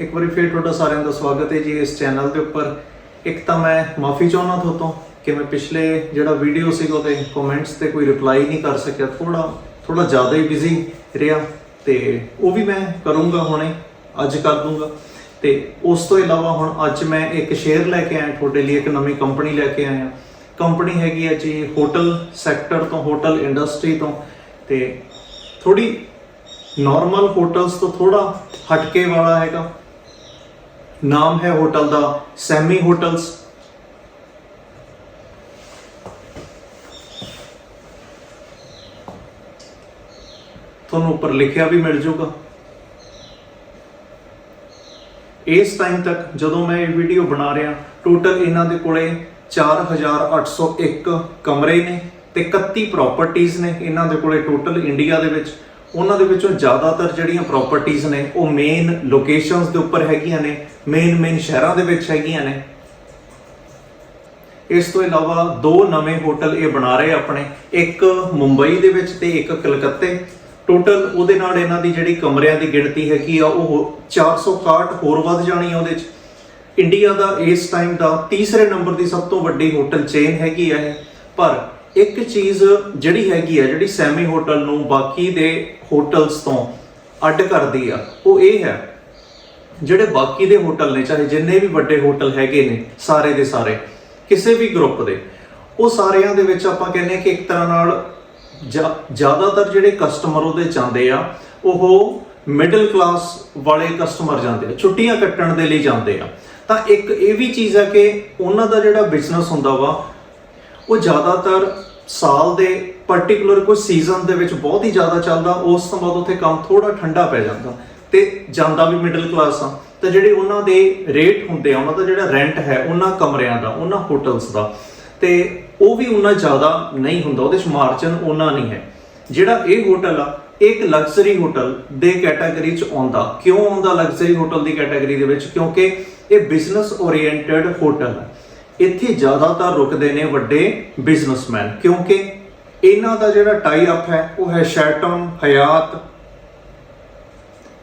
ਇੱਕ ਵਾਰੀ ਫੇਰ ਤੁਹਾਡਾ ਸਾਰਿਆਂ ਦਾ ਸਵਾਗਤ ਹੈ ਜੀ ਇਸ ਚੈਨਲ ਦੇ ਉੱਪਰ। ਇੱਕ ਤਾਂ ਮੈਂ ਮਾਫੀ ਚਾਹੁੰਦਾ ਤੁਹਾਤੋਂ ਕਿ ਮੈਂ ਪਿਛਲੇ ਜਿਹੜਾ ਵੀਡੀਓ ਸੀਗਾ ਉਹਦੇ ਕਮੈਂਟਸ ਤੇ ਕੋਈ ਰਿਪਲਾਈ ਨਹੀਂ ਕਰ ਸਕਿਆ। ਥੋੜਾ ਥੋੜਾ ਜ਼ਿਆਦਾ ਹੀ ਬਿਜ਼ੀ ਰਿਹਾ ਤੇ ਉਹ ਵੀ ਮੈਂ ਕਰੂੰਗਾ ਹੁਣੇ, ਅੱਜ ਕਰ ਦੂੰਗਾ। ਤੇ ਉਸ ਤੋਂ ਇਲਾਵਾ ਹੁਣ ਅੱਜ ਮੈਂ ਇੱਕ ਸ਼ੇਅਰ ਲੈ ਕੇ ਆਇਆ, ਤੁਹਾਡੇ ਲਈ ਇੱਕ ਨਵੀਂ ਕੰਪਨੀ ਲੈ ਕੇ ਆਇਆ। ਕੰਪਨੀ ਹੈਗੀ ਹੈ ਜੀ ਹੋਟਲ ਸੈਕਟਰ ਤੋਂ ਹੋਟਲ ਇੰਡਸਟਰੀ ਤੋਂ। ਤੇ ਥੋੜੀ ਨਾਰਮਲ ਹੋਟਲਸ ਤੋਂ ਥੋੜਾ ਹਟਕੇ ਵਾਲਾ ਹੈਗਾ। ਨਾਮ ਹੈ ਹੋਟਲ ਦਾ, ਸੈਮੀ ਹੋਟਲਸ। ਤੁਹਾਨੂੰ ਉੱਪਰ ਲਿਖਿਆ ਵੀ ਮਿਲ ਜਾਊਗਾ। ਇਸ ਟਾਈਮ ਤੱਕ ਜਦੋਂ ਮੈਂ ਇਹ ਵੀਡੀਓ ਬਣਾ ਰਿਹਾ ਟੋਟਲ ਇਹਨਾਂ ਦੇ ਕੋਲੇ 4801 ਕਮਰੇ ਨੇ ਤੇ 31 ਪ੍ਰਾਪਰਟੀਆਂ ਨੇ ਇਹਨਾਂ ਦੇ ਕੋਲੇ ਟੋਟਲ ਇੰਡੀਆ ਦੇ ਵਿੱਚ। ਉਹਨਾਂ ਦੇ ਵਿੱਚੋਂ ਜ਼ਿਆਦਾਤਰ ਜਿਹੜੀਆਂ ਪ੍ਰਾਪਰਟੀਆਂ ਨੇ, ਉਹ ਮੇਨ ਲੋਕੇਸ਼ਨਸ ਦੇ ਉੱਪਰ ਹੈਗੀਆਂ ਨੇ। ਮੇਨ ਮੇਨ ਸ਼ਹਿਰਾਂ ਦੇ ਵਿੱਚ ਹੈਗੀਆਂ ਨੇ। ਇਸ ਤੋਂ ਇਲਾਵਾ ਦੋ ਨਵੇਂ ਹੋਟਲ ਇਹ ਬਣਾ ਰਹੇ ਆਪਣੇ, ਇੱਕ ਮੁੰਬਈ ਦੇ ਵਿੱਚ ਤੇ ਇੱਕ ਕਲਕੱਤੇ। ਟੋਟਲ ਉਹਦੇ ਨਾਲ ਇਹਨਾਂ ਦੀ ਜਿਹੜੀ ਕਮਰਿਆਂ ਦੀ ਗਿਣਤੀ ਹੈਗੀ ਆ, ਉਹ 461 ਹੋਰ ਵੱਧ ਜਾਣੀ ਆ ਉਹਦੇ ਚ। ਇੰਡੀਆ ਦਾ ਇਸ ਟਾਈਮ ਦਾ ਤੀਸਰੇ ਨੰਬਰ ਦੀ ਸਭ ਤੋਂ ਵੱਡੀ ਹੋਟਲ ਚੇਨ ਹੈਗੀ ਆ ਇਹ। ਪਰ ਇੱਕ ਚੀਜ਼ ਜਿਹੜੀ ਹੈਗੀ ਆ, ਜਿਹੜੀ ਸੈਮੀ ਹੋਟਲ ਨੂੰ ਬਾਕੀ ਦੇ ਹੋਟਲਸ ਤੋਂ ਅੱਡ ਕਰਦੀ ਆ, ਉਹ ਇਹ ਹੈ ਜਿਹੜੇ ਬਾਕੀ ਦੇ ਹੋਟਲ ਨੇ, ਚਾਹੇ ਜਿੰਨੇ ਵੀ ਵੱਡੇ ਹੋਟਲ ਹੈਗੇ ਨੇ, ਸਾਰੇ ਦੇ ਸਾਰੇ, ਕਿਸੇ ਵੀ ਗਰੁੱਪ ਦੇ, ਉਹ ਸਾਰਿਆਂ ਦੇ ਵਿੱਚ ਆਪਾਂ ਕਹਿੰਦੇ ਆ ਕਿ ਇੱਕ ਤਰ੍ਹਾਂ ਨਾਲ ਜ਼ਿਆਦਾਤਰ ਜਿਹੜੇ ਕਸਟਮਰ ਉਹਦੇ ਜਾਂਦੇ ਆ, ਉਹ ਮਿਡਲ ਕਲਾਸ ਵਾਲੇ ਕਸਟਮਰ ਜਾਂਦੇ ਆ, ਛੁੱਟੀਆਂ ਕੱਟਣ ਦੇ ਲਈ ਜਾਂਦੇ ਆ। ਤਾਂ ਇੱਕ ਇਹ ਵੀ ਚੀਜ਼ ਆ ਕਿ ਉਹਨਾਂ ਦਾ ਜਿਹੜਾ ਬਿਜ਼ਨਸ ਹੁੰਦਾ ਵਾ, ਉਹ ਜ਼ਿਆਦਾਤਰ ਸਾਲ ਦੇ ਪਾਰਟਿਕੂਲਰ ਕੋਈ ਸੀਜ਼ਨ ਦੇ ਵਿੱਚ ਬਹੁਤ ਹੀ ਜ਼ਿਆਦਾ ਚੱਲਦਾ, ਉਸ ਤੋਂ ਬਾਅਦ ਉੱਥੇ ਕੰਮ ਥੋੜਾ ਠੰਡਾ ਪੈ ਜਾਂਦਾ। ਤੇ ਜਾਂਦਾ ਵੀ ਮਿਡਲ ਕਲਾਸ ਆ। ਤਾਂ ਜਿਹੜੇ ਉਹਨਾਂ ਦੇ ਰੇਟ ਹੁੰਦੇ ਆ, ਉਹਨਾਂ ਦਾ ਜਿਹੜਾ ਰੈਂਟ ਹੈ, ਉਹਨਾਂ ਕਮਰਿਆਂ ਦਾ, ਉਹਨਾਂ ਹੋਟਲਸ ਦਾ, ਤੇ ਉਹ ਵੀ ਉਹਨਾਂ ਜ਼ਿਆਦਾ ਨਹੀਂ ਹੁੰਦਾ, ਉਹਦੇ ਚ ਮਾਰਜਨ ਉਹਨਾਂ ਨਹੀਂ ਹੈ। ਜਿਹੜਾ ਇਹ ਹੋਟਲ ਆ, ਇਹ ਇੱਕ ਲਗਜ਼ਰੀ ਹੋਟਲ ਦੇ ਕੈਟਾਗਰੀ ਚ ਆਉਂਦਾ। ਕਿਉਂ ਆਉਂਦਾ ਲਗਜ਼ਰੀ ਹੋਟਲ ਦੀ ਕੈਟਾਗਰੀ ਦੇ ਵਿੱਚ? ਕਿਉਂਕਿ ਇਹ ਬਿਜ਼ਨਸ ਓਰੀਐਂਟਡ ਹੋਟਲ ਹੈ ਇੱਥੇ ਜ਼ਿਆਦਾਤਰ ਰੁਕਦੇ ਨੇ ਵੱਡੇ ਬਿਜ਼ਨਸਮੈਨ ਕਿਉਂਕਿ ਇਹਨਾਂ ਦਾ ਜਿਹੜਾ ਟਾਈ ਅਪ ਹੈ, ਉਹ ਹੈ ਸ਼ੈਟਨ ਹਯਾਤ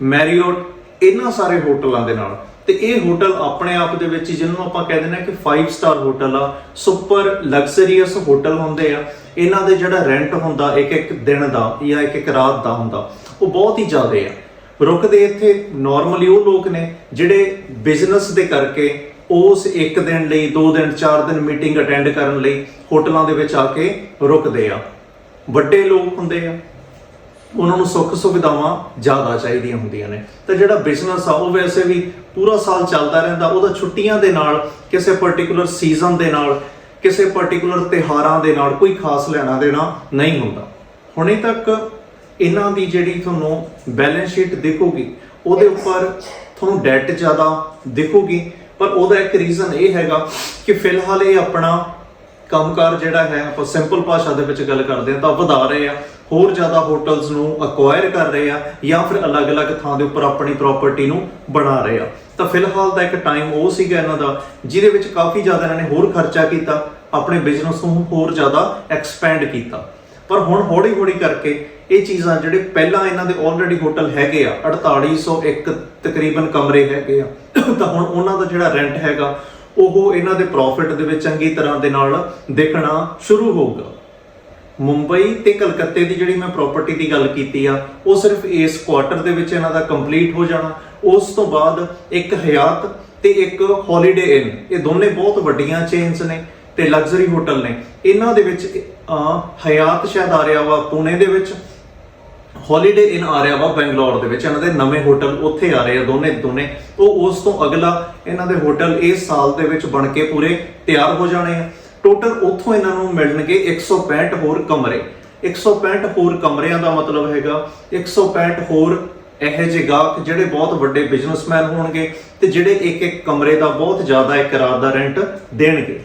ਮੈਰੀਓਟ ਇਹਨਾਂ ਸਾਰੇ ਹੋਟਲਾਂ ਦੇ ਨਾਲ। ਤੇ ਇਹ ਹੋਟਲ ਆਪਣੇ ਆਪ ਦੇ ਵਿੱਚ ਹੀ, ਜਿਹਨੂੰ ਆਪਾਂ ਕਹਿ ਦਿੰਦੇ ਆ ਕਿ 5 ਸਟਾਰ ਹੋਟਲ ਆ ਸੁਪਰ ਲਗਜ਼ਰੀਅਸ ਹੋਟਲ ਹੁੰਦੇ ਆ। ਇਹਨਾਂ ਦੇ ਜਿਹੜਾ ਰੈਂਟ ਹੁੰਦਾ ਇੱਕ ਇੱਕ ਦਿਨ ਦਾ ਜਾਂ ਇੱਕ ਇੱਕ ਰਾਤ ਦਾ ਹੁੰਦਾ, ਉਹ ਬਹੁਤ ਹੀ ਜ਼ਿਆਦਾ ਆ। ਰੁਕਦੇ ਇੱਥੇ ਨਾਰਮਲੀ ਉਹ ਲੋਕ ਨੇ, ਜਿਹੜੇ ਬਿਜ਼ਨਸ ਦੇ ਕਰਕੇ ਉਸ ਇੱਕ ਦਿਨ ਲਈ, ਦੋ ਦਿਨ, ਚਾਰ ਦਿਨ ਮੀਟਿੰਗ ਅਟੈਂਡ ਕਰਨ ਲਈ ਹੋਟਲਾਂ ਦੇ ਵਿੱਚ ਆ ਕੇ ਰੁਕਦੇ ਆ। ਵੱਡੇ ਲੋਕ ਹੁੰਦੇ ਆ ਉਹਨਾਂ ਨੂੰ ਸੁੱਖ ਸੁਵਿਧਾਵਾਂ ਜ਼ਿਆਦਾ ਚਾਹੀਦੀਆਂ ਹੁੰਦੀਆਂ ਨੇ। ਤੇ ਜਿਹੜਾ ਬਿਜ਼ਨਸ ਆ, ਉਹ ਵੈਸੇ ਵੀ ਪੂਰਾ ਸਾਲ ਚੱਲਦਾ ਰਹਿੰਦਾ। ਉਹਦਾ ਛੁੱਟੀਆਂ ਦੇ ਨਾਲ, ਕਿਸੇ ਪਾਰਟਿਕੂਲਰ ਸੀਜ਼ਨ ਦੇ ਨਾਲ, ਕਿਸੇ ਪਾਰਟਿਕੂਲਰ ਤਿਹਾਰਾਂ ਦੇ ਨਾਲ ਕੋਈ ਖਾਸ ਲੈਣਾ ਦੇਣਾ ਨਹੀਂ ਹੁੰਦਾ। ਹੁਣੇ ਤੱਕ ਇਹਨਾਂ ਦੀ ਜਿਹੜੀ ਤੁਹਾਨੂੰ ਬੈਲੈਂਸ ਸ਼ੀਟ ਦਿਖੂਗੀ, ਉਹਦੇ ਉੱਪਰ ਤੁਹਾਨੂੰ ਡੈਟ ਜ਼ਿਆਦਾ ਦਿਖੂਗੀ। ਪਰ ਉਹਦਾ ਇੱਕ ਰੀਜ਼ਨ ਇਹ ਹੈਗਾ ਕਿ ਫਿਲਹਾਲ ਇਹ ਆਪਣਾ ਕੰਮਕਾਰ ਜਿਹੜਾ ਹੈ, ਆਪਾਂ ਸਿੰਪਲ ਭਾਸ਼ਾ ਦੇ ਵਿੱਚ ਗੱਲ ਕਰਦੇ ਹਾਂ ਤਾਂ ਵਧਾ ਰਹੇ ਆ ਹੋਰ ਜ਼ਿਆਦਾ ਹੋਟਲਸ ਨੂੰ ਅਕਵਾਇਰ ਕਰ ਰਹੇ ਆ ਜਾਂ ਫਿਰ ਅਲੱਗ-ਅਲੱਗ ਥਾਂ ਦੇ ਉੱਪਰ ਆਪਣੀ ਪ੍ਰਾਪਰਟੀ ਨੂੰ ਬਣਾ ਰਹੇ ਆ ਤਾਂ ਫਿਲਹਾਲ ਦਾ ਇੱਕ ਟਾਈਮ ਉਹ ਸੀਗਾ ਇਹਨਾਂ ਦਾ, ਜਿਹਦੇ ਵਿੱਚ ਕਾਫੀ ਜ਼ਿਆਦਾ ਇਹਨਾਂ ਨੇ ਹੋਰ ਖਰਚਾ ਕੀਤਾ, ਆਪਣੇ ਬਿਜ਼ਨਸ ਨੂੰ ਹੋਰ ਜ਼ਿਆਦਾ ਐਕਸਪੈਂਡ ਕੀਤਾ। ਪਰ ਹੁਣ ਹੌਲੀ-ਹੌਲੀ ਕਰਕੇ ਇਹ ਚੀਜ਼ਾਂ ਜਿਹੜੇ ਪਹਿਲਾਂ ਇਹਨਾਂ ਦੇ ਆਲਰੇਡੀ ਹੋਟਲ ਹੈਗੇ ਆ 4801 ਤਕਰੀਬਨ ਕਮਰੇ ਹੈਗੇ ਆ, ਤਾਂ ਹੁਣ ਉਹਨਾਂ ਦਾ ਜਿਹੜਾ ਰੈਂਟ ਹੈਗਾ ਉਹ ਇਹਨਾਂ ਦੇ ਪ੍ਰੋਫਿਟ ਦੇ ਵਿੱਚ ਚੰਗੀ ਤਰ੍ਹਾਂ ਦੇ ਨਾਲ ਦੇਖਣਾ ਸ਼ੁਰੂ ਹੋਊਗਾ। ਮੁੰਬਈ ਤੇ ਕਲਕੱਤੇ ਦੀ ਜਿਹੜੀ ਮੈਂ ਪ੍ਰਾਪਰਟੀ ਦੀ ਗੱਲ ਕੀਤੀ ਆ, ਉਹ ਸਿਰਫ ਇਸ ਕੁਆਟਰ ਦੇ ਵਿੱਚ ਇਹਨਾਂ ਦਾ ਕੰਪਲੀਟ ਹੋ ਜਾਣਾ। ਉਸ ਤੋਂ ਬਾਅਦ ਇੱਕ ਹਯਾਤ ਤੇ ਇੱਕ ਹੌਲੀਡੇ ਇਨ ਇਹ ਦੋਨੇ ਬਹੁਤ ਵੱਡੀਆਂ ਚੇਨਸ ਨੇ ਤੇ ਲਗਜ਼ਰੀ ਹੋਟਲ ਨੇ। ਇਹਨਾਂ ਦੇ ਵਿੱਚ ਹਯਾਤ ਸ਼ਾਇਦ ਆ ਰਿਹਾ ਵਾ ਪੁਣੇ ਦੇ ਵਿੱਚ ਹੌਲੀਡੇ ਇਨ ਆ ਰਿਹਾ ਵਾ ਬੈਂਗਲੌਰ ਦੇ ਵਿੱਚ। ਇਹਨਾਂ ਦੇ ਨਵੇਂ ਹੋਟਲ ਉੱਥੇ ਆ ਰਹੇ ਆ, ਦੋਨੇ ਦੋਨੇ। ਉਹ ਉਸ ਤੋਂ ਅਗਲਾ ਇਹਨਾਂ ਦੇ ਹੋਟਲ ਇਸ ਸਾਲ ਦੇ ਵਿੱਚ ਬਣ ਕੇ ਪੂਰੇ ਤਿਆਰ ਹੋ ਜਾਣੇ ਆ। ਟੋਟਲ ਉੱਥੋਂ ਇਹਨਾਂ ਨੂੰ ਮਿਲਣਗੇ 165 ਹੋਰ ਕਮਰੇ। 165 ਹੋਰ ਕਮਰਿਆਂ ਦਾ ਮਤਲਬ ਹੈਗਾ। 165 ਹੋਰ ਇਹੋ ਜਿਹੇ ਗਾਹਕ ਜਿਹੜੇ ਬਹੁਤ ਵੱਡੇ ਬਿਜ਼ਨਸਮੈਨ ਹੋਣਗੇ ਤੇ ਜਿਹੜੇ ਇੱਕ ਇੱਕ ਕਮਰੇ ਦਾ ਬਹੁਤ ਜ਼ਿਆਦਾ ਇੱਕ ਰਾਤ ਦਾ ਰੈਂਟ ਦੇਣਗੇ।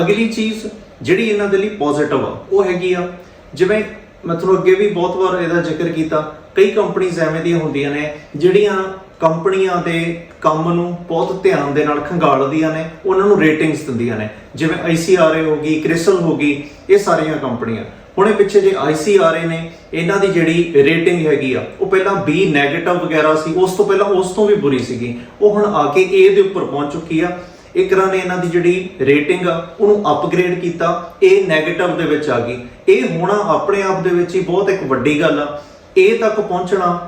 ਅਗਲੀ ਚੀਜ਼ ਜਿਹੜੀ ਇਹਨਾਂ ਦੇ ਲਈ ਪੋਜ਼ਿਟਿਵ ਆ, ਉਹ ਹੈਗੀ ਆ, ਜਿਵੇਂ ਮੈਂ ਤੁਹਾਨੂੰ ਅੱਗੇ ਵੀ ਬਹੁਤ ਵਾਰ ਇਹਦਾ ਜ਼ਿਕਰ ਕੀਤਾ, ਕਈ ਕੰਪਨੀਆਂ ਐਵੇਂ ਦੀਆਂ ਹੁੰਦੀਆਂ ਨੇ, ਜਿਹੜੀਆਂ ਕੰਪਨੀਆਂ ਦੇ ਕੰਮ ਨੂੰ ਬਹੁਤ ਧਿਆਨ ਦੇ ਨਾਲ ਖੰਗਾਲਦੀਆਂ ਨੇ, ਉਹਨਾਂ ਨੂੰ ਰੇਟਿੰਗਸ ਦਿੰਦੀਆਂ ਨੇ। ਜਿਵੇਂ ICRA ਹੋ ਗਈ, ਕ੍ਰਿਸਲ ਹੋ ਗਈ, ਇਹ ਸਾਰੀਆਂ ਕੰਪਨੀਆਂ। ਹੁਣੇ ਪਿੱਛੇ ਜੇ ICRA ਨੇ, ਇਹਨਾਂ ਦੀ ਜਿਹੜੀ ਰੇਟਿੰਗ ਹੈਗੀ ਆ, ਉਹ ਪਹਿਲਾਂ B 네ਗੇਟਿਵ ਵਗੈਰਾ ਸੀ, ਉਸ ਤੋਂ ਪਹਿਲਾਂ ਉਸ ਤੋਂ ਵੀ ਬੁਰੀ ਸੀਗੀ। ਉਹ ਹੁਣ ਆ ਕੇ A ਦੇ ਉੱਪਰ ਪਹੁੰਚ ਚੁੱਕੀ ਆ। ਇਕਰਾ ਨੇ ਇਹਨਾਂ ਦੀ ਜਿਹੜੀ ਰੇਟਿੰਗ ਆ, ਉਹਨੂੰ ਅਪਗ੍ਰੇਡ ਕੀਤਾ, ਇਹ 네ਗੇਟਿਵ ਦੇ ਵਿੱਚ ਆ ਗਈ। ਇਹ ਹੋਣਾ ਆਪਣੇ ਆਪ ਦੇ ਵਿੱਚ ਹੀ ਬਹੁਤ ਇੱਕ ਵੱਡੀ ਗੱਲ ਆ। ਇਹ ਤੱਕ ਪਹੁੰਚਣਾ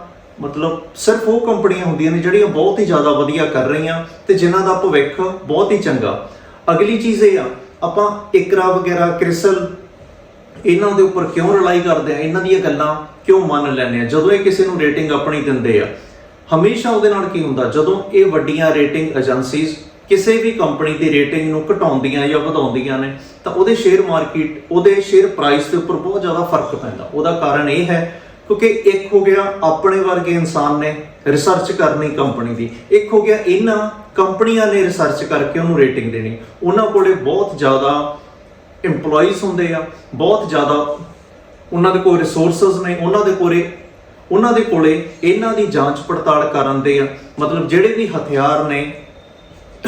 ਮਤਲਬ ਸਿਰਫ ਉਹ ਕੰਪਨੀਆਂ ਹੁੰਦੀਆਂ ਨੇ ਜਿਹੜੀਆਂ ਬਹੁਤ ਹੀ ਜ਼ਿਆਦਾ ਵਧੀਆ ਕਰ ਰਹੀਆਂ ਤੇ ਜਿਨ੍ਹਾਂ ਦਾ ਭਵਿੱਖ ਬਹੁਤ ਹੀ ਚੰਗਾ। ਅਗਲੀ ਚੀਜ਼ ਇਹ ਆ, ਆਪਾਂ ਇਕਰਾ ਵਗੈਰਾ, ਕ੍ਰਿਸਲ, ਇਹਨਾਂ ਦੇ ਉੱਪਰ ਕਿਉਂ ਰਿਲਾਈ ਕਰਦੇ ਆ? ਇਹਨਾਂ ਦੀਆਂ ਗੱਲਾਂ ਕਿਉਂ ਮੰਨ ਲੈਂਦੇ ਆ? ਜਦੋਂ ਇਹ ਕਿਸੇ ਨੂੰ ਰੇਟਿੰਗ ਆਪਣੀ ਦਿੰਦੇ ਆ, ਹਮੇਸ਼ਾ ਉਹਦੇ ਨਾਲ ਕੀ ਹੁੰਦਾ? ਜਦੋਂ ਇਹ ਵੱਡੀਆਂ ਰੇਟਿੰਗ ਏਜੰਸੀਜ਼ ਕਿਸੇ ਵੀ ਕੰਪਨੀ ਦੀ ਰੇਟਿੰਗ ਨੂੰ ਘਟਾਉਂਦੀਆਂ ਜਾਂ ਵਧਾਉਂਦੀਆਂ ਨੇ, ਤਾਂ ਉਹਦੇ ਸ਼ੇਅਰ ਮਾਰਕੀਟ ਉਹਦੇ ਸ਼ੇਅਰ ਪ੍ਰਾਈਸ ਦੇ ਉੱਪਰ ਬਹੁਤ ਜ਼ਿਆਦਾ ਫ਼ਰਕ ਪੈਂਦਾ। ਉਹਦਾ ਕਾਰਨ ਇਹ ਹੈ, ਕਿਉਂਕਿ ਇੱਕ ਹੋ ਗਿਆ ਆਪਣੇ ਵਰਗੇ ਇਨਸਾਨ ਨੇ ਰਿਸਰਚ ਕਰਨੀ ਕੰਪਨੀ ਦੀ, ਇੱਕ ਹੋ ਗਿਆ ਇਹਨਾਂ ਕੰਪਨੀਆਂ ਨੇ ਰਿਸਰਚ ਕਰਕੇ ਉਹਨੂੰ ਰੇਟਿੰਗ ਦੇਣੀ। ਉਹਨਾਂ ਕੋਲੇ ਬਹੁਤ ਜ਼ਿਆਦਾ EMPLOYEES ਹੁੰਦੇ ਆ, ਬਹੁਤ ਜ਼ਿਆਦਾ ਉਹਨਾਂ ਦੇ ਕੋਲ ਰਿਸੋਰਸਸ ਨੇ, ਉਹਨਾਂ ਦੇ ਕੋਲੇ, ਉਹਨਾਂ ਦੇ ਕੋਲੇ ਇਹਨਾਂ ਦੀ ਜਾਂਚ ਪੜਤਾਲ ਕਰਨ ਦੇ ਆ। ਮਤਲਬ ਜਿਹੜੇ ਵੀ ਹਥਿਆਰ ਨੇ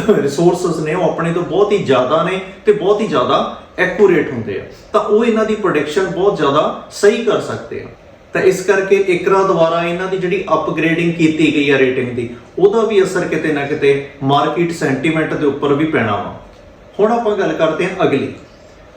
ਰਿਸੋਰਸਸ ਨੇ, ਉਹ ਆਪਣੇ ਤੋਂ ਬਹੁਤ ਹੀ ਜ਼ਿਆਦਾ ਨੇ ਤੇ ਬਹੁਤ ਹੀ ਜ਼ਿਆਦਾ ਐਕੂਰੇਟ ਹੁੰਦੇ ਆ। ਤਾਂ ਉਹ ਇਹਨਾਂ ਦੀ ਪ੍ਰੈਡਿਕਸ਼ਨ ਬਹੁਤ ਜ਼ਿਆਦਾ ਸਹੀ ਕਰ ਸਕਦੇ ਆ। ਤਾਂ ਇਸ ਕਰਕੇ ਇਕਰਾ ਦੁਆਰਾ ਇਹਨਾਂ ਦੀ ਜਿਹੜੀ ਅਪਗ੍ਰੇਡਿੰਗ ਕੀਤੀ ਗਈ ਆ ਰੇਟਿੰਗ ਦੀ, ਉਹਦਾ ਵੀ ਅਸਰ ਕਿਤੇ ਨਾ ਕਿਤੇ ਮਾਰਕੀਟ ਸੈਂਟੀਮੈਂਟ ਦੇ ਉੱਪਰ ਵੀ ਪੈਣਾ ਵਾ। ਹੁਣ ਆਪਾਂ ਗੱਲ ਕਰਦੇ ਹਾਂ ਅਗਲੀ।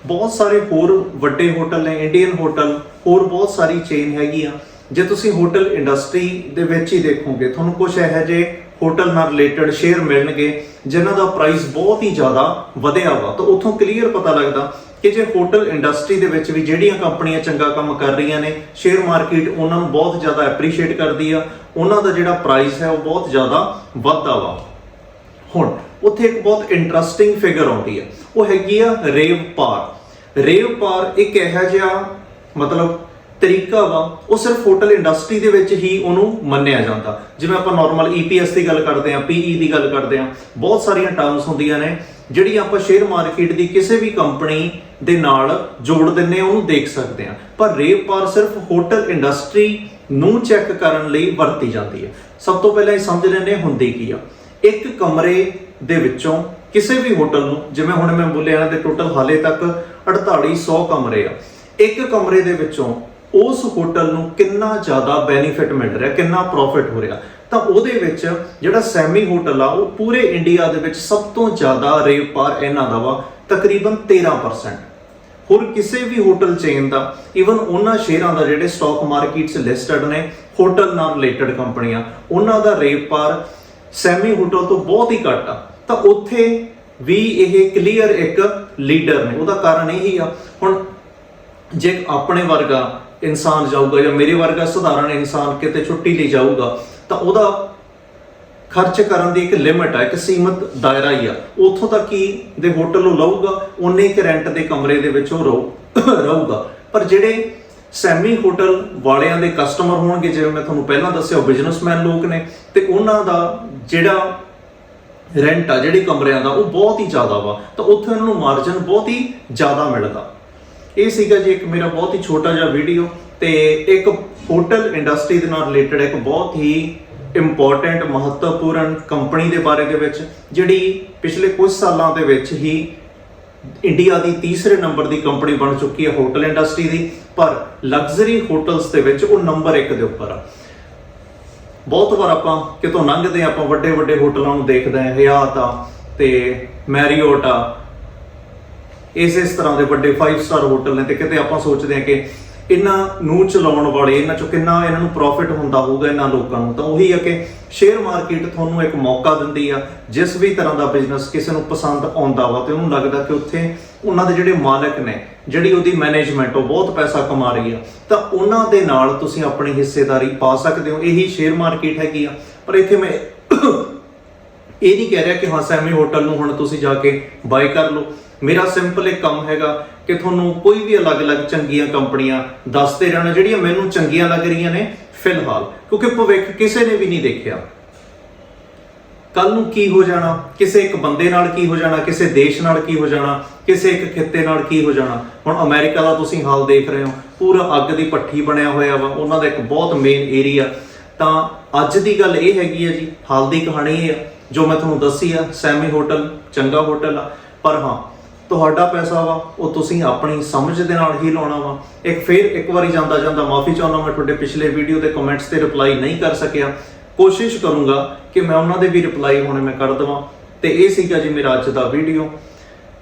ਬਹੁਤ ਸਾਰੇ ਹੋਰ ਵੱਡੇ ਹੋਟਲ ਨੇ ਇੰਡੀਅਨ ਹੋਟਲ ਹੋਰ ਬਹੁਤ ਸਾਰੀ ਚੇਨ ਹੈਗੀ ਆ। ਜੇ ਤੁਸੀਂ ਹੋਟਲ ਇੰਡਸਟਰੀ ਦੇ ਵਿੱਚ ਹੀ ਦੇਖੋਗੇ, ਤੁਹਾਨੂੰ ਕੁਝ ਇਹੋ ਜਿਹੇ ਹੋਟਲ ਨਾਲ ਰਿਲੇਟਡ ਸ਼ੇਅਰ ਮਿਲਣਗੇ ਜਿਨ੍ਹਾਂ ਦਾ ਪ੍ਰਾਈਸ ਬਹੁਤ ਹੀ ਜ਼ਿਆਦਾ ਵਧਿਆ ਵਾ, ਤਾਂ ਉੱਥੋਂ ਕਲੀਅਰ ਪਤਾ ਲੱਗਦਾ ਕਿ ਜੇ ਹੋਟਲ ਇੰਡਸਟਰੀ ਦੇ ਵਿੱਚ ਵੀ ਜਿਹੜੀਆਂ ਕੰਪਨੀਆਂ ਚੰਗਾ ਕੰਮ ਕਰ ਰਹੀਆਂ ਨੇ ਸ਼ੇਅਰ ਮਾਰਕੀਟ ਉਹਨਾਂ ਨੂੰ ਬਹੁਤ ਜ਼ਿਆਦਾ ਐਪਰੀਸ਼ੀਏਟ ਕਰਦੀ ਆ, ਉਹਨਾਂ ਦਾ ਜਿਹੜਾ ਪ੍ਰਾਈਸ ਹੈ ਉਹ ਬਹੁਤ ਜ਼ਿਆਦਾ ਵੱਧਦਾ ਵਾ। ਹੁਣ, ਉੱਥੇ ਇੱਕ ਬਹੁਤ ਇੰਟਰਸਟਿੰਗ ਫਿਗਰ ਆਉਂਦੀ ਹੈ ਉਹ ਹੈਗੀ ਆ ਰੇਵ ਪਾਰ ਰੇਵ ਪਾਰ ਇੱਕ ਇਹੋ ਜਿਹਾ ਮਤਲਬ ਤਰੀਕਾ ਵਾ, ਉਹ ਸਿਰਫ ਹੋਟਲ ਇੰਡਸਟਰੀ ਦੇ ਵਿੱਚ ਹੀ ਉਹਨੂੰ ਮੰਨਿਆ ਜਾਂਦਾ। ਜਿਵੇਂ ਆਪਾਂ ਨਾਰਮਲ EPS ਦੀ ਗੱਲ ਕਰਦੇ ਆ PE ਦੀ ਗੱਲ ਕਰਦੇ ਆ ਬਹੁਤ ਸਾਰੀਆਂ ਟਰਮਸ ਹੁੰਦੀਆਂ ਨੇ, ਜਿਹੜੀ ਆਪਾਂ ਸ਼ੇਅਰ ਮਾਰਕੀਟ ਦੀ ਕਿਸੇ ਵੀ ਕੰਪਨੀ ਦੇ ਨਾਲ ਜੋੜ ਦਿੰਨੇ ਆ ਉਹਨੂੰ ਦੇਖ ਸਕਦੇ ਆ ਪਰ ਰੇਵ ਪਾਰ ਸਿਰਫ ਹੋਟਲ ਇੰਡਸਟਰੀ ਨੂੰ ਚੈੱਕ ਕਰਨ ਲਈ ਵਰਤੀ ਜਾਂਦੀ ਹੈ। ਸਭ ਤੋਂ ਪਹਿਲਾਂ ਇਹ ਸਮਝ ਲੈਣੇ ਹੁੰਦੀ ਕੀ ਆ? ਇੱਕ ਕਮਰੇ ਦੇ ਵਿੱਚੋਂ ਕਿਸੇ ਵੀ ਹੋਟਲ ਨੂੰ, ਜਿਵੇਂ ਹੁਣ ਮੈਂ ਬੋਲਿਆ ਇਹਨਾਂ ਦੇ ਟੋਟਲ ਹਾਲੇ ਤੱਕ 4800 ਕਮਰੇ ਆ। ਇੱਕ ਕਮਰੇ ਦੇ ਵਿੱਚੋਂ ਉਸ ਹੋਟਲ ਨੂੰ ਕਿੰਨਾ ਜ਼ਿਆਦਾ ਬੈਨੀਫਿਟ ਮਿਲ ਰਿਹਾ, ਕਿੰਨਾ ਪ੍ਰੋਫਿਟ ਹੋ ਰਿਹਾ। ਤਾਂ ਉਹਦੇ ਵਿੱਚ ਜਿਹੜਾ ਸੈਮੀ ਹੋਟਲ ਆ, ਉਹ ਪੂਰੇ ਇੰਡੀਆ ਦੇ ਵਿੱਚ ਸਭ ਤੋਂ ਜ਼ਿਆਦਾ ਰੇਵ ਪਾਰ ਇਹਨਾਂ ਦਾ ਵਾ, ਤਕਰੀਬਨ 13% ਹੋਰ ਕਿਸੇ ਵੀ ਹੋਟਲ ਚੇਨ ਦਾ ਇਵਨ ਉਹਨਾਂ ਸ਼ੇਅਰਾਂ ਦਾ ਜਿਹੜੇ ਸਟਾਕ ਮਾਰਕੀਟ 'ਚ ਲਿਸਟਡ ਨੇ, ਹੋਟਲ ਨਾਲ ਰਿਲੇਟਡ ਕੰਪਨੀਆਂ, ਉਹਨਾਂ ਦਾ ਰੇਪਾਰ ਸੈਮੀ ਹੋਟਲ ਤੋਂ ਬਹੁਤ ਹੀ ਘੱਟ ਆ। ਤਾਂ ਉੱਥੇ ਵੀ ਇਹ ਕਲੀਅਰ ਇੱਕ ਲੀਡਰ ਨੇ, ਉਹਦਾ ਕਾਰਨ ਇਹੀ ਆ। ਹੁਣ ਜੇ ਆਪਣੇ ਵਰਗਾ ਇਨਸਾਨ ਜਾਊਗਾ ਜਾਂ ਮੇਰੇ ਵਰਗਾ ਸਧਾਰਨ ਇਨਸਾਨ ਕਿਤੇ ਛੁੱਟੀ ਲਈ ਜਾਊਗਾ, ਤਾਂ ਉਹਦਾ ਖਰਚ ਕਰਨ ਦੀ ਇੱਕ ਲਿਮਿਟ ਆ, ਇੱਕ ਸੀਮਤ ਦਾਇਰਾ ਹੀ ਆ। ਉੱਥੋਂ ਤੱਕ ਹੀ ਦੇ ਹੋਟਲ ਉਹ ਲਊਗਾ ਉਨੇ ਕਿ ਰੈਂਟ ਦੇ ਕਮਰੇ ਦੇ ਵਿੱਚ ਉਹ ਰਹੂ ਰਹੂਗਾ। ਪਰ ਜਿਹੜੇ ਸੈਮੀ ਹੋਟਲ ਵਾਲਿਆਂ ਦੇ ਕਸਟਮਰ ਹੋਣਗੇ, ਜਿਵੇਂ ਮੈਂ ਤੁਹਾਨੂੰ ਪਹਿਲਾਂ ਦੱਸਿਆ, ਉਹ ਬਿਜ਼ਨਸਮੈਨ ਲੋਕ ਨੇ, ਤੇ ਉਹਨਾਂ ਦਾ ਜਿਹੜਾ ਰੈਂਟ ਆ, ਜਿਹੜੇ ਕਮਰਿਆਂ ਦਾ, ਉਹ ਬਹੁਤ ਹੀ ਜ਼ਿਆਦਾ ਵਾ। ਤਾਂ ਉੱਥੇ ਉਹਨਾਂ ਨੂੰ ਮਾਰਜਨ ਬਹੁਤ ਹੀ ਜ਼ਿਆਦਾ ਮਿਲਦਾ। ਇਹ ਸੀਗਾ ਜੀ ਇੱਕ ਮੇਰਾ ਬਹੁਤ ਹੀ ਛੋਟਾ ਜਿਹਾ ਵੀਡੀਓ ਤੇ ਇੱਕ ਹੋਟਲ ਇੰਡਸਟਰੀ ਦੇ ਨਾਲ ਰਿਲੇਟਡ ਇੱਕ ਬਹੁਤ ਹੀ ਇੰਪੋਰਟੈਂਟ ਮਹੱਤਵਪੂਰਨ ਕੰਪਨੀ ਦੇ ਬਾਰੇ ਦੇ ਵਿੱਚ ਜਿਹੜੀ ਪਿਛਲੇ ਕੁਝ ਸਾਲਾਂ ਦੇ ਵਿੱਚ ਹੀ ਇੰਡੀਆ ਦੀ ਤੀਸਰੇ ਨੰਬਰ ਦੀ ਕੰਪਨੀ ਬਣ ਚੁੱਕੀ ਹੈ ਹੋਟਲ ਇੰਡਸਟਰੀ ਦੀ ਪਰ ਲਗਜ਼ਰੀ ਹੋਟਲਸ ਦੇ ਵਿੱਚ ਉਹ ਨੰਬਰ 1 ਦੇ ਉੱਪਰ ਆ। ਬਹੁਤ ਵਾਰ ਆਪਾਂ ਕਿਤੋਂ ਲੰਘਦੇ ਹਾਂ, ਆਪਾਂ ਵੱਡੇ ਵੱਡੇ ਹੋਟਲਾਂ ਨੂੰ ਦੇਖਦੇ ਹਾਂ ਹਯਾਤ ਆ ਤੇ ਮੈਰੀਓਟ ਆ ਇਸ ਇਸ ਤਰ੍ਹਾਂ ਦੇ ਵੱਡੇ 5 ਸਟਾਰ ਹੋਟਲ ਨੇ ਤੇ ਕਿਤੇ ਆਪਾਂ ਸੋਚਦੇ ਹਾਂ ਕਿ ਇਹਨਾਂ ਨੂੰ ਚਲਾਉਣ ਵਾਲੇ, ਇਹਨਾਂ ਚੋਂ ਕਿੰਨਾ ਇਹਨਾਂ ਨੂੰ ਪ੍ਰੋਫਿਟ ਹੁੰਦਾ ਹੋਊਗਾ ਇਹਨਾਂ ਲੋਕਾਂ ਨੂੰ, ਤਾਂ ਉਹੀ ਆ ਕਿ ਸ਼ੇਅਰ ਮਾਰਕੀਟ ਤੁਹਾਨੂੰ ਇੱਕ ਮੌਕਾ ਦਿੰਦੀ ਆ, ਜਿਸ ਵੀ ਤਰ੍ਹਾਂ ਦਾ ਬਿਜ਼ਨਸ ਕਿਸੇ ਨੂੰ ਪਸੰਦ ਆਉਂਦਾ ਵਾ ਤੇ ਉਹਨੂੰ ਲੱਗਦਾ ਕਿ ਉੱਥੇ ਉਹਨਾਂ ਦੇ ਜਿਹੜੇ ਮਾਲਕ ਨੇ, ਜਿਹੜੀ ਉਹਦੀ ਮੈਨੇਜਮੈਂਟ ਉਹ ਬਹੁਤ ਪੈਸਾ ਕਮਾ ਰਹੀ ਆ, ਤਾਂ ਉਹਨਾਂ ਦੇ ਨਾਲ ਤੁਸੀਂ ਆਪਣੀ ਹਿੱਸੇਦਾਰੀ ਪਾ ਸਕਦੇ ਹੋ, ਇਹੀ ਸ਼ੇਅਰ ਮਾਰਕੀਟ ਹੈਗੀ ਆ। ਪਰ ਇੱਥੇ ਮੈਂ ਇਹ ਨਹੀਂ ਕਹਿ ਰਿਹਾ ਕਿ ਹਾਂ, ਸੈਮੀ ਹੋਟਲ ਨੂੰ ਹੁਣ ਤੁਸੀਂ ਜਾ ਕੇ ਬਾਈ ਕਰ ਲਓ। ਮੇਰਾ ਸਿੰਪਲ ਇੱਕ ਕੰਮ ਹੈਗਾ ਕਿ ਤੁਹਾਨੂੰ ਕੋਈ ਵੀ ਅਲੱਗ-ਅਲੱਗ ਚੰਗੀਆਂ ਕੰਪਨੀਆਂ ਦੱਸਦੇ ਰਹਿਣਾ, ਜਿਹੜੀਆਂ ਮੈਨੂੰ ਚੰਗੀਆਂ ਲੱਗ ਰਹੀਆਂ ਨੇ, ਫਿਲਹਾਲ। ਕਿਉਂਕਿ ਭਵਿੱਖ ਕਿਸੇ ਨੇ ਵੀ ਨਹੀਂ ਦੇਖਿਆ। ਕੱਲ ਨੂੰ ਕੀ ਹੋ ਜਾਣਾ? ਕਿਸੇ ਇੱਕ ਬੰਦੇ ਨਾਲ ਕੀ ਹੋ ਜਾਣਾ? ਕਿਸੇ ਦੇਸ਼ ਨਾਲ ਕੀ ਹੋ ਜਾਣਾ? ਕਿਸੇ ਇੱਕ ਖਿੱਤੇ ਨਾਲ ਕੀ ਹੋ ਜਾਣਾ? ਹੁਣ ਅਮਰੀਕਾ ਦਾ ਤੁਸੀਂ ਹਾਲ ਦੇਖ ਰਹੇ ਹੋ। ਪੂਰਾ ਅੱਗ ਦੀ ਪੱਠੀ ਬਣਿਆ ਹੋਇਆ ਵਾ। ਉਹਨਾਂ ਦਾ ਇੱਕ ਬਹੁਤ ਮੇਨ ਏਰੀਆ ਤਾਂ ਅੱਜ ਦੀ ਗੱਲ ਇਹ ਹੈਗੀ ਹੈ ਜੀ, ਹਾਲ ਦੀ ਕਹਾਣੀ ਇਹ ਆ। ਜੋ ਮੈਂ ਤੁਹਾਨੂੰ ਦੱਸੀ ਆ, ਸੈਮੀ ਹੋਟਲ, ਚੰਗਾ ਹੋਟਲ ਆ। ਪਰ ਹਾਂ ਤੁਹਾਡਾ ਪੈਸਾ ਵਾ, ਉਹ ਤੁਸੀਂ ਆਪਣੀ ਸਮਝ ਦੇ ਨਾਲ ਹੀ ਲਾਉਣਾ ਵਾ। ਇੱਕ ਫੇਰ ਇੱਕ ਵਾਰੀ ਜਾਂਦਾ ਜਾਂਦਾ ਮਾਫੀ ਚਾਹੁੰਦਾ ਮੈਂ ਤੁਹਾਡੇ ਪਿਛਲੇ ਵੀਡੀਓ ਦੇ ਕਮੈਂਟਸ ਤੇ ਰਿਪਲਾਈ ਨਹੀਂ ਕਰ ਸਕਿਆ। ਕੋਸ਼ਿਸ਼ ਕਰੂੰਗਾ ਕਿ ਮੈਂ ਉਹਨਾਂ ਦੇ ਵੀ ਰਿਪਲਾਈ ਹੁਣੇ ਮੈਂ ਕਰ ਦਵਾਂ। ਤੇ ਇਹ ਸੀਗਾ ਜੀ ਮੇਰਾ ਅੱਜ ਦਾ ਵੀਡੀਓ,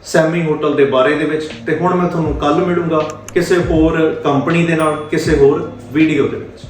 ਸੈਮੀ ਹੋਟਲ ਦੇ ਬਾਰੇ ਦੇ ਵਿੱਚ। ਤੇ ਹੁਣ ਮੈਂ ਤੁਹਾਨੂੰ ਕੱਲ ਮਿਲੂੰਗਾ ਕਿਸੇ ਹੋਰ ਕੰਪਨੀ ਦੇ ਨਾਲ, ਕਿਸੇ ਹੋਰ ਵੀਡੀਓ ਦੇ ਵਿੱਚ।